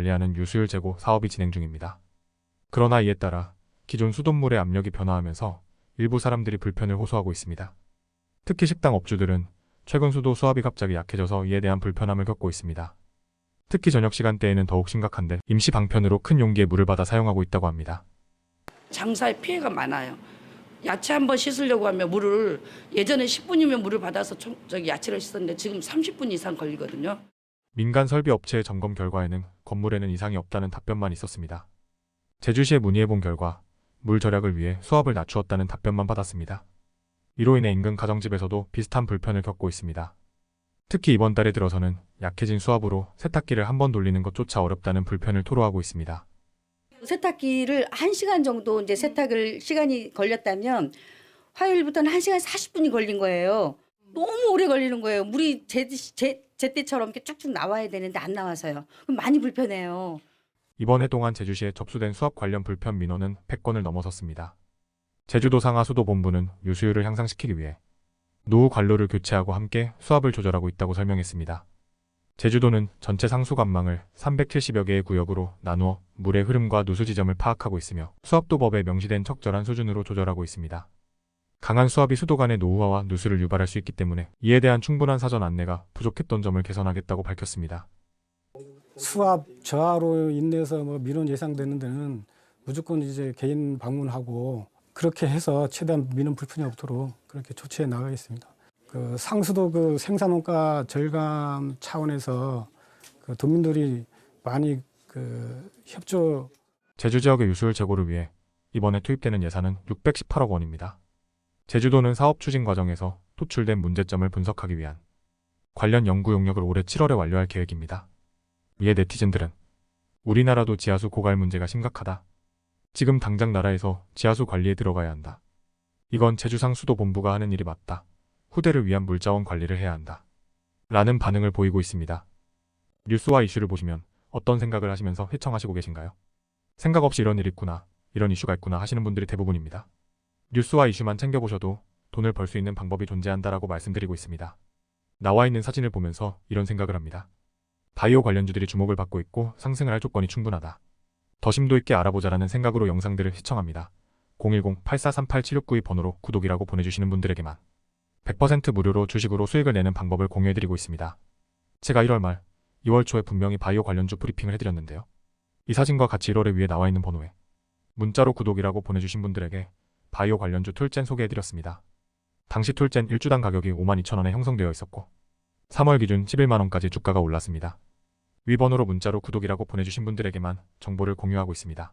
관리하는 유수율 제고 사업이 진행 중입니다. 그러나 이에 따라 기존 수돗물의 압력이 변화하면서 일부 사람들이 불편을 호소하고 있습니다. 특히 식당 업주들은 최근 수도 수압이 갑자기 약해져서 이에 대한 불편함을 겪고 있습니다. 특히 저녁 시간대에는 더욱 심각한데 임시 방편으로 큰 용기의 물을 받아 사용하고 있다고 합니다. 장사에 피해가 많아요. 야채 한번 씻으려고 하면 물을 예전에 10분이면 물을 받아서 총- 저기 야채를 씻었는데 지금 30분 이상 걸리거든요. 민간 설비 업체의 점검 결과에는 건물에는 이상이 없다는 답변만 있었습니다. 제주시에 문의해본 결과 물 절약을 위해 수압을 낮추었다는 답변만 받았습니다. 이로 인해 인근 가정집에서도 비슷한 불편을 겪고 있습니다. 특히 이번 달에 들어서는 약해진 수압으로 세탁기를 한 번 돌리는 것조차 어렵다는 불편을 토로하고 있습니다. 세탁기를 1시간 정도 이제 세탁을 시간이 걸렸다면 화요일부터는 1시간 40분이 걸린 거예요. 너무 오래 걸리는 거예요. 물이 제, 제, 제 때처럼 이렇게 쭉쭉 나와야 되는데 안 나와서요. 그럼 많이 불편해요. 이번 해 동안 제주시에 접수된 수압 관련 불편 민원은 100건을 넘어섰습니다. 제주도 상하 수도본부는 유수율을 향상시키기 위해 노후 관로를 교체하고 함께 수압을 조절하고 있다고 설명했습니다. 제주도는 전체 상수관망을 370여 개의 구역으로 나누어 물의 흐름과 누수 지점을 파악하고 있으며 수압도법에 명시된 적절한 수준으로 조절하고 있습니다. 강한 수압이 수도 간의 노후화와 누수를 유발할 수 있기 때문에 이에 대한 충분한 사전 안내가 부족했던 점을 개선하겠다고 밝혔습니다. 수압 저하로 인해서 뭐 민원 예상되는 데는 무조건 이제 개인 방문하고 그렇게 해서 최대한 민원 불편이 없도록 그렇게 조치해 나가겠습니다. 그 상수도 그 생산원가 절감 차원에서 그 도민들이 많이 그 협조 제주 지역의 유수율 제고를 위해 이번에 투입되는 예산은 618억 원입니다. 제주도는 사업 추진 과정에서 토출된 문제점을 분석하기 위한 관련 연구 용역을 올해 7월에 완료할 계획입니다. 이에 네티즌들은 우리나라도 지하수 고갈 문제가 심각하다. 지금 당장 나라에서 지하수 관리에 들어가야 한다. 이건 제주상 수도본부가 하는 일이 맞다. 후대를 위한 물자원 관리를 해야 한다. 라는 반응을 보이고 있습니다. 뉴스와 이슈를 보시면 어떤 생각을 하시면서 회청하시고 계신가요? 생각 없이 이런 일이 있구나, 이런 이슈가 있구나 하시는 분들이 대부분입니다. 뉴스와 이슈만 챙겨보셔도 돈을 벌 수 있는 방법이 존재한다라고 말씀드리고 있습니다. 나와 있는 사진을 보면서 이런 생각을 합니다. 바이오 관련주들이 주목을 받고 있고 상승을 할 조건이 충분하다. 더 심도 있게 알아보자라는 생각으로 영상들을 시청합니다. 010-8438-7692 번호로 구독이라고 보내주시는 분들에게만 100% 무료로 주식으로 수익을 내는 방법을 공유해드리고 있습니다. 제가 1월 말, 2월 초에 분명히 바이오 관련주 브리핑을 해드렸는데요. 이 사진과 같이 1월에 위에 나와 있는 번호에 문자로 구독이라고 보내주신 분들에게 바이오 관련주 툴젠 소개해드렸습니다. 당시 툴젠 1주당 가격이 52,000원에 형성되어 있었고 3월 기준 11만원까지 주가가 올랐습니다. 위 번호로 문자로 구독이라고 보내주신 분들에게만 정보를 공유하고 있습니다.